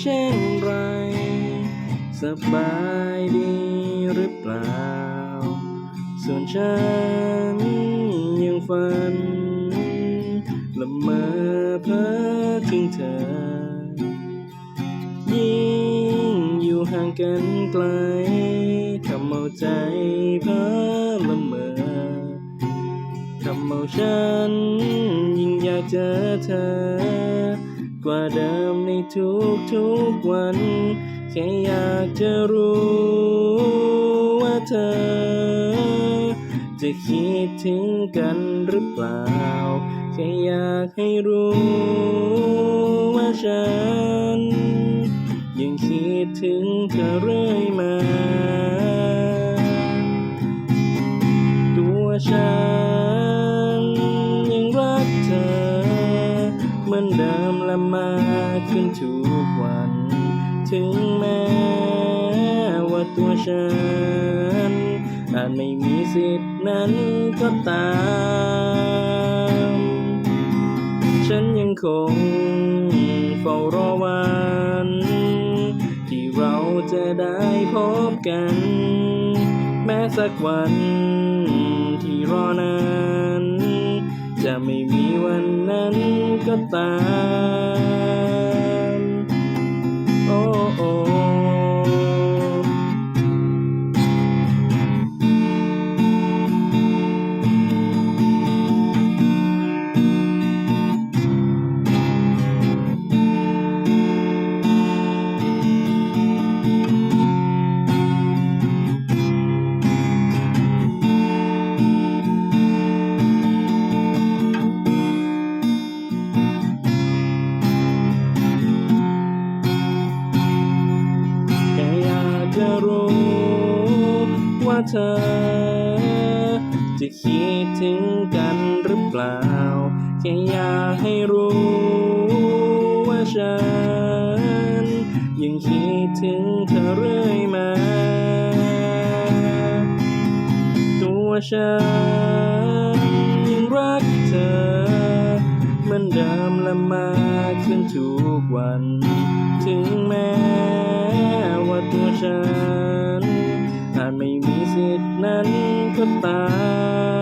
เช่นไร สบายดีหรือเปล่า ส่วนฉันยังฝันละเมอเพ้อถึงเธอ ยิ่งอยู่ห่างกันไกลทำเอาใจเพ้อละเมอทำเอาฉันยิ่งอยากเจอเธอ กว่าเดิมในทุกทุกๆวัน แค่อยากจะรู้ว่าเธอ จะคิดถึงกันหรือเปล่า แค่อยากให้รู้ว่าฉัน ยังคิดถึงเธอเรื่อยมา ตัวฉัน กขึ้นทุกวัน ถึงแม้ว่าตัวฉันอาจไม่มีสิทธินั้นก็ตาม ฉันยังคงเฝ้ารอวัน ที่เราจะได้พบกัน แม้สักวันที่รอนั้น จะไม่มีวันนั้นก็ตาม โอ้โอ้ ว่าเธอ จะคิดถึงกันหรือเปล่า แค่อยากให้รู้ว่าฉัน ยังคิดถึงเธอเรื่อยมา ตัวฉันยังรักเธอเหมือนเดิมและมากขึ้นทุกวันถึง ตา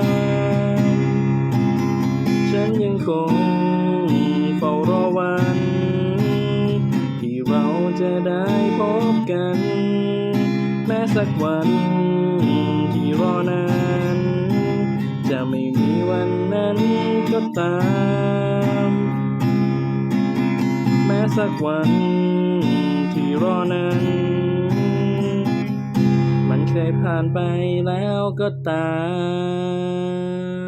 มฉันยังคงเฝ้ารอวัน ที่เราจะได้พบกัน แม้สักวันที่รอนาน จะไม่มีวันนั้นก็ตาม แม้สักวันที่รอนั้น ผ่านไปแล้วก็ตาม